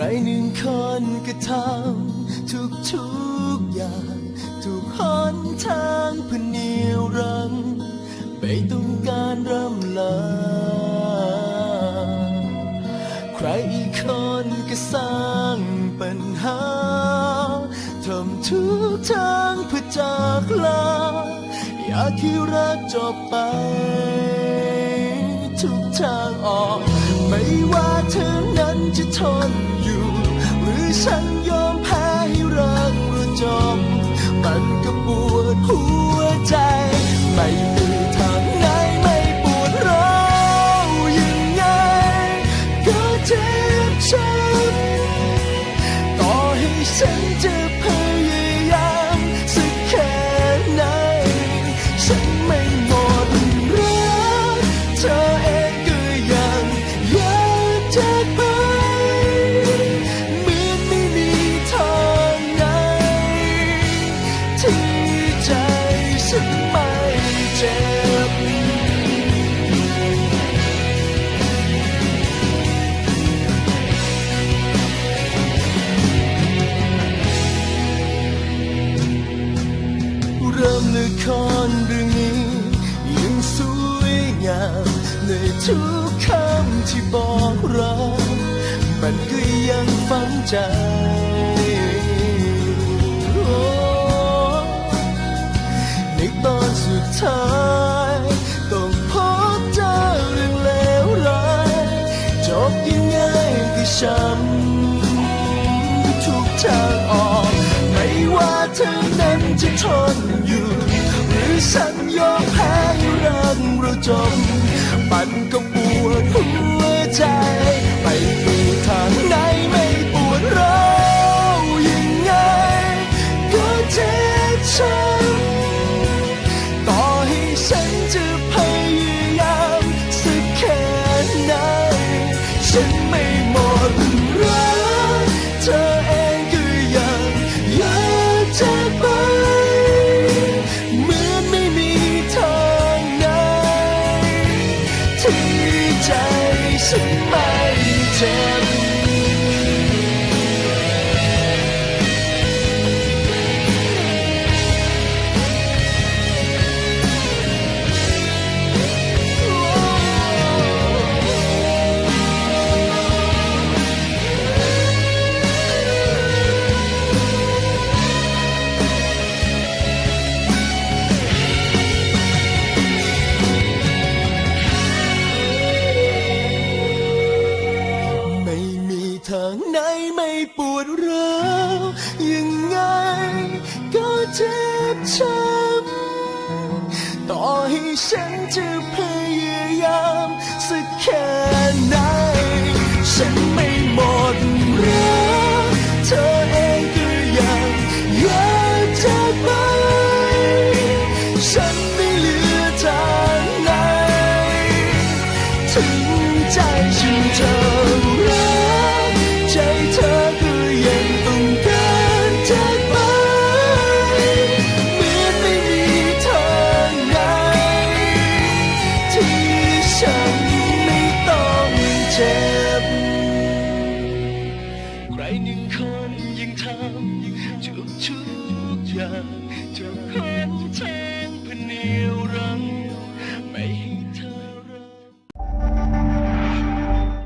รหนึ่งคนก็ทำทุกทุกอย่าง ทุกหนทางเพื่อเหนียวรังไม่ต้องการร่ำลา ใครอีกคนก็สร้างปัญหาทำทุกทางเพื่อจากลา อยากให้รักจบไป ทุกทางออก ไม่ว่าเธอนั้นจะทน ให้ ละครเรื่องนี้ยังสวยงามในทุกคำที่บอกรักมันก็ยังฝังใจในตอนสุดท้ายต้องพบเจอเรื่องเลวร้ายจบยังไงก็ช้ำทุกทางออก ไม่ว่าเธอนั้นจะทนอยู่ มั ใจฉันไม่เจ็บ ฉันจะพยายามสักแค่ไหน ฉันไม่หมดรักเธอเองก็ยังอยากจะไป ฉันไม่เหลือทางไหนถึงใจฉันเธอรัก